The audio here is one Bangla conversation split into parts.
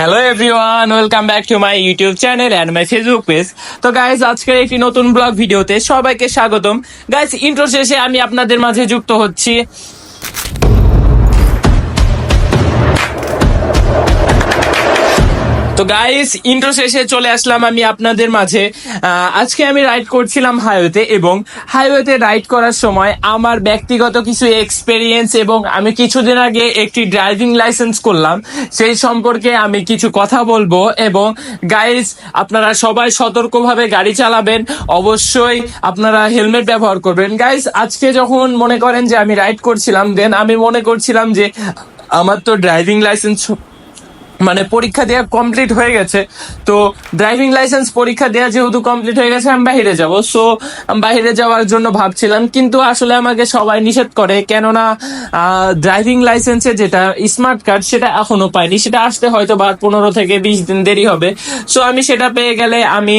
Hello everyone welcome back to my YouTube channel and my Facebook page তো গাইজ আজকের একটি নতুন ব্লগ ভিডিওতে সবাইকে স্বাগতম। গাইজ ইন্টার শেষে আমি আপনাদের মাঝে যুক্ত হচ্ছি। তো গাইস ইন্ট্রো শেষে চলে আসলাম আমি আপনাদের মাঝে। আজকে আমি রাইড করছিলাম হাইওয়েতে এবং হাইওয়েতে রাইড করার সময় আমার ব্যক্তিগত কিছু এক্সপেরিয়েন্স এবং আমি কিছুদিন আগে একটি ড্রাইভিং লাইসেন্স করলাম। সেই সম্পর্কে আমি কিছু কথা বলব এবং গাইস আপনারা সবাই সতর্কভাবে গাড়ি চালাবেন। অবশ্যই আপনারা হেলমেট ব্যবহার করবেন। গাইস আজকে যখন মনে করেন যে আমি রাইড করছিলাম দেন আমি মনে করছিলাম যে আমার তো ড্রাইভিং লাইসেন্স মানে পরীক্ষা দেওয়া কমপ্লিট হয়ে গেছে। তো ড্রাইভিং লাইসেন্স পরীক্ষা দেওয়া যেহেতু কমপ্লিট হয়ে গেছে, আমি বাইরে যাব। সো বাইরে যাওয়ার জন্য ভাবছিলাম, কিন্তু আসলে আমাকে সবাই নিষেধ করে। কেননা ড্রাইভিং লাইসেন্সে যেটা স্মার্ট কার্ড সেটা এখনও পাইনি। সেটা আসতে হয়তো বা পনেরো থেকে বিশ দিন দেরি হবে। সো আমি সেটা পেয়ে গেলে আমি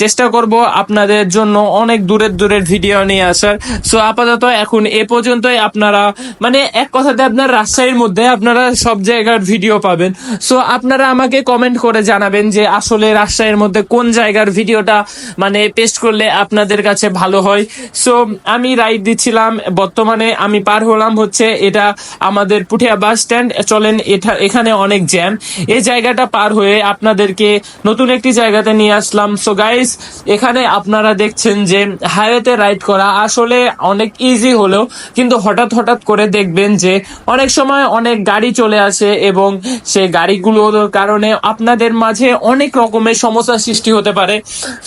চেষ্টা করব আপনাদের জন্য অনেক দূরের দূরের ভিডিও নিয়ে আসার। সো আপাতত এখন এ পর্যন্তই। আপনারা মানে এক কথাতে আপনার রাজশাহীর মধ্যে আপনারা সব জায়গার ভিডিও পাবেন। সো আপনারা আমাকে কমেন্ট করে জানাবেন যে আসলে রাজশাহীর মধ্যে কোন জায়গার ভিডিওটা মানে পেস্ট করলে আপনাদের কাছে ভালো হয়। সো আমি রাইড দিচ্ছিলাম, বর্তমানে আমি পার হলাম হচ্ছে এটা আমাদের পুঠিয়া বাস স্ট্যান্ড চলেন এটা, এখানে অনেক জ্যাম এই জায়গাটা পার হয়ে আপনাদেরকে নতুন একটি জায়গাতে নিয়ে আসলাম। সো গাইস এখানে আপনারা দেখছেন যে হাইওয়েতে রাইড করা আসলে অনেক ইজি হলেও কিন্তু হঠাৎ হঠাৎ করে দেখবেন যে অনেক সময় অনেক গাড়ি চলে আসে এবং সে গাড়িগুলোর কারণে আপনাদের মাঝে অনেক রকমের সমস্যার সৃষ্টি হতে পারে।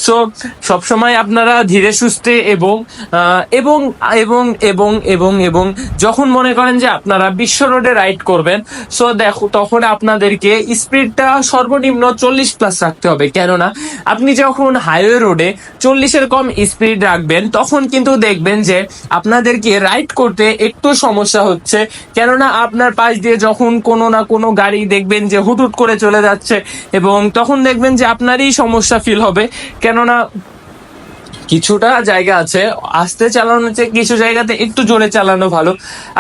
সো সবসময় আপনারা ধীরে সুস্থে এবং এবং এবং এবং এবং এবং যখন মনে করেন যে আপনারা বিশ্ব রোডে রাইড করবেন সো দেখো, তখন আপনাদেরকে স্পিডটা সর্বনিম্ন চল্লিশ প্লাস রাখতে হবে। কেননা, আপনি যখন হাইওয়ে রোডে চল্লিশের কম স্পিড রাখবেন, তখন কিন্তু দেখবেন যে আপনাদেরকে রাইড করতে একটু সমস্যা হচ্ছে। কেননা, আপনার পাশ দিয়ে যখন কোনো না কোনো গাড়ি দেখবেন যে হুটহুট করে চলে যাচ্ছে এবং তখন দেখবেন যে আপনারই সমস্যা ফিল হবে। কেননা কিছুটা জায়গা আছে। আস্তে চালানো চেয়ে কিছু জায়গাতে একটু জোরে চালানো ভালো।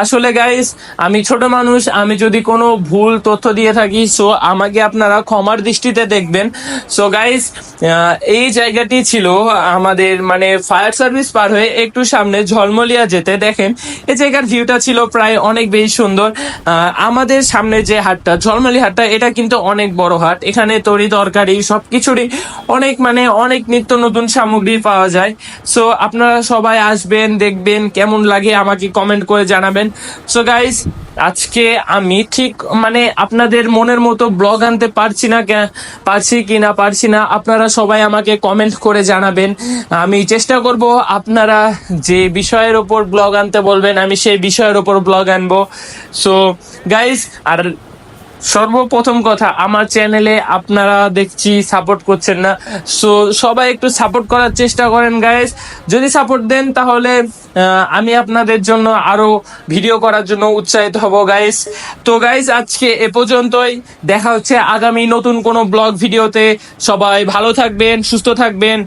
আসলে গাইস আমি ছোট মানুষ, আমি যদি কোনো ভুল তথ্য দিয়ে থাকি সো আমাকে আপনারা ক্ষমার দৃষ্টিতে দেখবেন। সো গাইস এই জায়গাটি ছিল আমাদের মানে ফায়ার সার্ভিস পার হয়ে একটু সামনে ঝলমলিয়া যেতে। দেখেন এই জায়গার ভিউটা ছিল প্রায় অনেক বেশি সুন্দর। আমাদের সামনে যে হাটটা, ঝলমলি হাটটা, এটা কিন্তু অনেক বড় হাট। এখানে তরি তরকারি সব কিছুরই অনেক মানে অনেক নিত্য নতুন সামগ্রী পাওয়া যায়। সো আপনারা সবাই আসবেন, দেখবেন কেমন লাগে, আমাকে কমেন্ট করে জানাবেন। সো গাইস আজকে আমি ঠিক মানে আপনাদের মনের মতো ব্লগ আনতে পারছি না পারছি কি না পারছি না, আপনারা সবাই আমাকে কমেন্ট করে জানাবেন। আমি চেষ্টা করব আপনারা যে বিষয়ের ওপর ব্লগ আনতে বলবেন, আমি সেই বিষয়ের ওপর ব্লগ আনব। সো গাইস আর সর্বপ্রথম কথা, আমার চ্যানেলে আপনারা দেখছি সাপোর্ট করছেন না। সো সবাই একটু সাপোর্ট করার চেষ্টা করেন গাইস যদি সাপোর্ট দেন, তাহলে আমি আপনাদের জন্য আরও ভিডিও করার জন্য উৎসাহিত হব গাইস তো গাইস আজকে এ পর্যন্তই। দেখা হচ্ছে আগামী নতুন কোনো ব্লগ ভিডিওতে সবাই ভালো থাকবেন, সুস্থ থাকবেন।